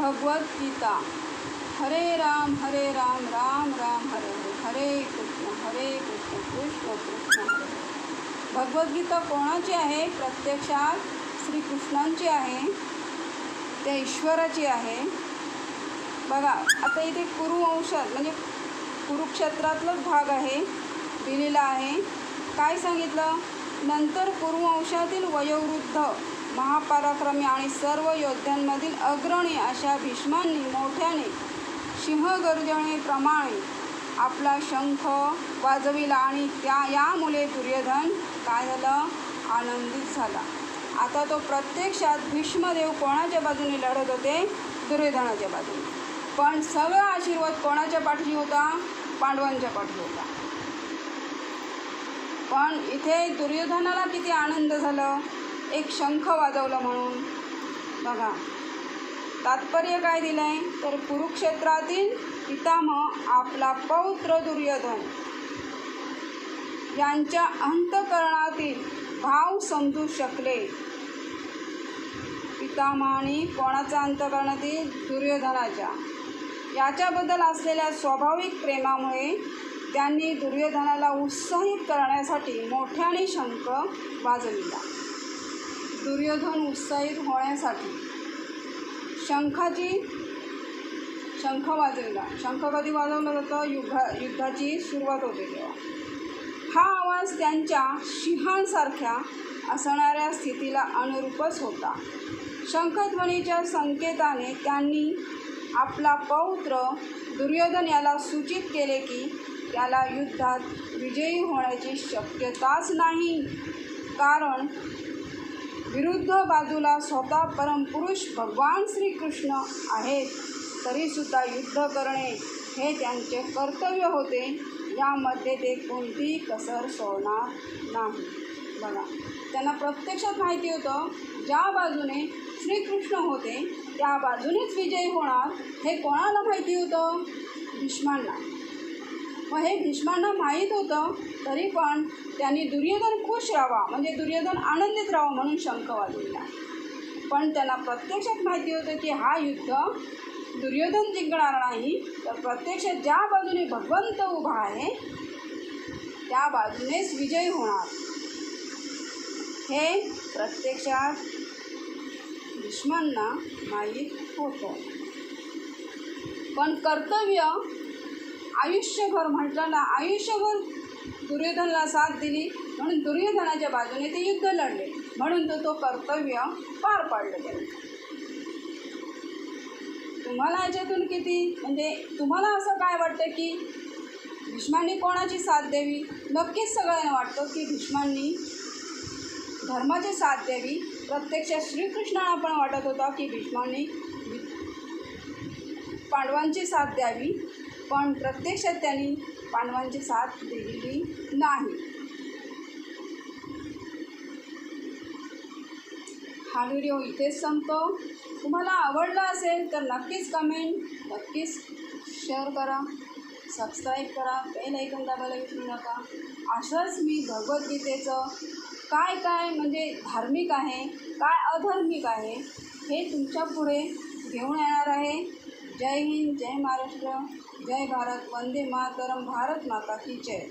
भगवद्गीता। हरे राम हरे राम राम राम हरे हरे हरे कृष्ण हरे कृष्ण कृष्ण कृष्ण हरे भगवद्गीता कोणाची आहे? प्रत्यक्षात श्रीकृष्णांची आहे त्या ईश्वराची आहे. बघा आता इथे कुरुवंशात म्हणजे कुरुक्षेत्रातलाच भाग आहे दिलेला आहे. काय सांगितलं? नंतर कुरुवंशातील वयोवृद्ध महापराक्रमी आणि सर्व योद्ध्यांमधील अग्रणी अशा भीष्मांनी मोठ्याने सिंहगर्जनेप्रमाणे आपला शंख वाजविला आणि त्या यामुळे दुर्योधन काय झालं आनंदित झाला. आता तो प्रत्यक्षात भीष्मदेव कोणाच्या बाजूने लढत होते? दुर्योधनाच्या बाजूने. पण सगळा आशीर्वाद कोणाच्या पाठीशी होता? पांडवांच्या पाठी होता. पण इथे दुर्योधनाला किती आनंद झालं? एक शंख वाजवलं म्हणून. बघा. तात्पर्य काय दिलं आहे तर कुरुक्षेत्रातील पितामह आपला पौत्र दुर्योधन. यांच्या अंतकरणातील भाव समजू शकले. पितामहाने कोणाच्या अंतकरणातील? दुर्योधनाच्या. याच्याबद्दल असलेल्या स्वाभाविक प्रेमामुळे त्यांनी दुर्योधनाला उत्साहित करण्यासाठी मोठ्याने शंख वाजविला. दुर्योधन उत्साहित होण्यासाठी शंखाची शंख वाजविला शंख कधी वाजवलं जातं युद्धा युद्धाची सुरुवात होते तेव्हा. हा आवाज त्यांच्या सिंहांसारख्या असणाऱ्या स्थितीला अनुरूपच होता. शंखध्वनीच्या संकेताने त्यांनी आपला पौत्र दुर्योधन याला सूचित केले की त्याला युद्धात विजयी होण्याची शक्यताच नाही. कारण विरुद्ध बाजूला स्वतः परमपुरुष भगवान श्रीकृष्ण आहेत तरीसुद्धा युद्ध करणे हे त्यांचे कर्तव्य होते. यामध्ये ते कोणतीही कसर सोडणार नाही. बघा त्यांना प्रत्यक्षात माहिती होतं ज्या बाजूने श्रीकृष्ण होते त्या बाजूनेच विजयी होणार हे कोणाला माहिती होतं? भीष्मांना. मग हे भीष्मांना माहीत होतं तरी पण त्यांनी दुर्योधन खुश राहावा म्हणजे दुर्योधन आनंदित राहावा म्हणून शंख वाजविला. पण त्यांना प्रत्यक्षात माहिती होतं की हा युद्ध दुर्योधन जिंकणार नाही तर प्रत्यक्षात ज्या बाजूने भगवंत उभा आहे त्या बाजूनेच विजयी होणार. हे प्रत्यक्षात भीष्मांना माहीत होतं. पण कर्तव्य आयुष्यभर म्हटलं ना आयुष्यभर दुर्योधनला साथ दिली म्हणून दुर्योधनाच्या बाजूने ते युद्ध लढले. म्हणून तो तो कर्तव्य पार पाडलं गेलं तुम्हाला याच्यातून किती म्हणजे तुम्हाला असं काय वाटतं की भीष्मांनी कोणाची साथ द्यावी? नक्कीच सगळ्यांना वाटतं की भीष्मांनी धर्माची साथ द्यावी. प्रत्यक्ष श्रीकृष्णाला पण वाटत होता की भीष्मांनी पांडवांची साथ द्यावी. पण प्रत्यक्षात त्यांनी पांडवांची साथ दिलेली नाही. हा व्हिडिओ इथेच संपतो. तुम्हाला आवडला असेल तर नक्कीच कमेंट नक्कीच शेअर करा सबस्क्राईब करा बेल ऐकून दाबायला विसरू नका. असंच मी भगवद्गीतेचं काय काय म्हणजे धार्मिक आहे काय अधार्मिक आहे हे तुमच्यापुढे घेऊन येणार आहे. जय हिंद जय महाराष्ट्र जय भारत वंदे मातरम भारत माता की जय